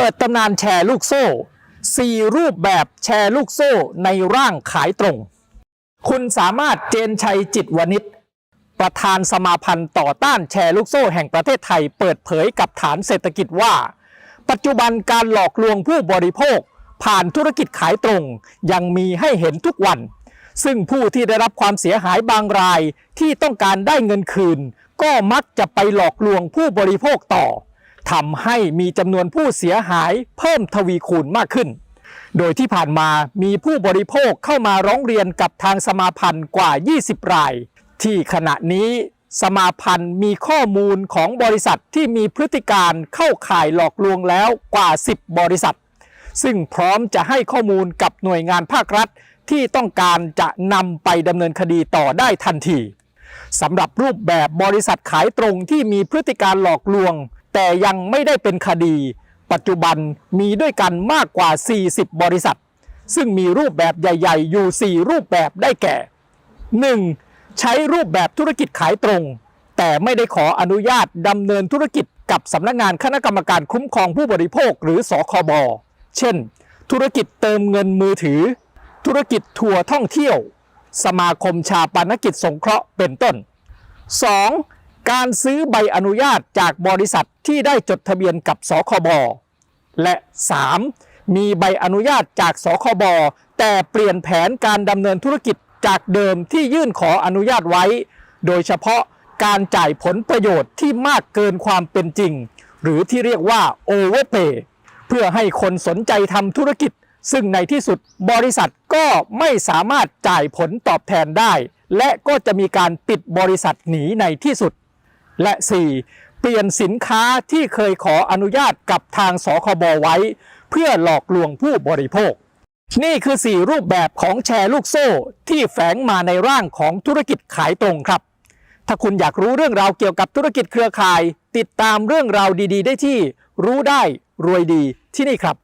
เปิดตำนานแชร์ลูกโซ่ 4 รูปแบบแชร์ลูกโซ่ในร่างขายตรง คุณสามารถเจนชัยจิตวณิชประธานสมาพันธ์ต่อต้านแชร์ลูกโซ่แห่งประเทศไทยเปิดเผยกับฐานเศรษฐกิจว่า ปัจจุบันการหลอกลวงผู้บริโภค ผ่านธุรกิจขายตรง ยังมีให้เห็นทุกวัน ซึ่งผู้ที่ได้รับความเสียหายบางรายที่ต้องการได้เงินคืน ก็มักจะไปหลอกลวงผู้บริโภคต่อ ทำให้มีจำนวนผู้เสียหายเพิ่มทวีคูณมากขึ้น โดยที่ผ่านมามีผู้บริโภคเข้ามาร้องเรียนกับทางสมาพันธ์กว่า 20 ราย ที่ขณะนี้สมาพันธ์มีข้อมูลของบริษัทที่มีพฤติการเข้าข่ายหลอกลวงแล้วกว่า 10 บริษัท ซึ่งพร้อมจะให้ข้อมูลกับหน่วยงานภาครัฐ ที่ต้องการจะนำไปดำเนินคดีต่อได้ทันทีสำหรับรูปแบบบริษัทขายตรงที่มีพฤติการหลอกลวง แต่ยังไม่ได้เป็นคดี ปัจจุบันมีด้วยกันมากกว่า 40 บริษัท ซึ่งมีรูปแบบใหญ่ ๆ อยู่ 4 รูปแบบได้แก่ 1. ใช้รูปแบบธุรกิจขายตรง แต่ไม่ได้ขออนุญาตดำเนินธุรกิจกับสำนักงานคณะกรรมการคุ้มครองผู้บริโภคหรือสคบเช่น ธุรกิจเติมเงินมือถือ ธุรกิจทัวร์ท่องเที่ยว สมาคมชาปนกิจสงเคราะห์เป็นต้น 2. การซื้อใบอนุญาตจากบริษัท ที่ได้จดทะเบียนกับสคบและ 3. มีใบอนุญาตจากสคบแต่เปลี่ยนแผนการดำเนินธุรกิจจากเดิมที่ยื่นขออนุญาตไว้ โดยเฉพาะการจ่ายผลประโยชน์ที่มากเกินความเป็นจริง หรือที่เรียกว่า overpay เพื่อให้คนสนใจทำธุรกิจ ซึ่งในที่สุดบริษัทก็ไม่สามารถจ่ายผลตอบแทนได้ และก็จะมีการปิดบริษัทหนีในที่สุด และ 4. เปลี่ยนสินค้าที่เคยขออนุญาตกับทางสคบไว้ เพื่อหลอกลวงผู้บริโภค นี่คือ 4 รูปแบบของแชร์ลูกโซ่ ที่แฝงมาในร่างของธุรกิจขายตรงครับ ถ้าคุณอยากรู้เรื่องราวเกี่ยวกับธุรกิจเครือข่าย ติดตามเรื่องราวดี ๆ ได้ที่ รู้ได้รวยดีที่นี่ครับ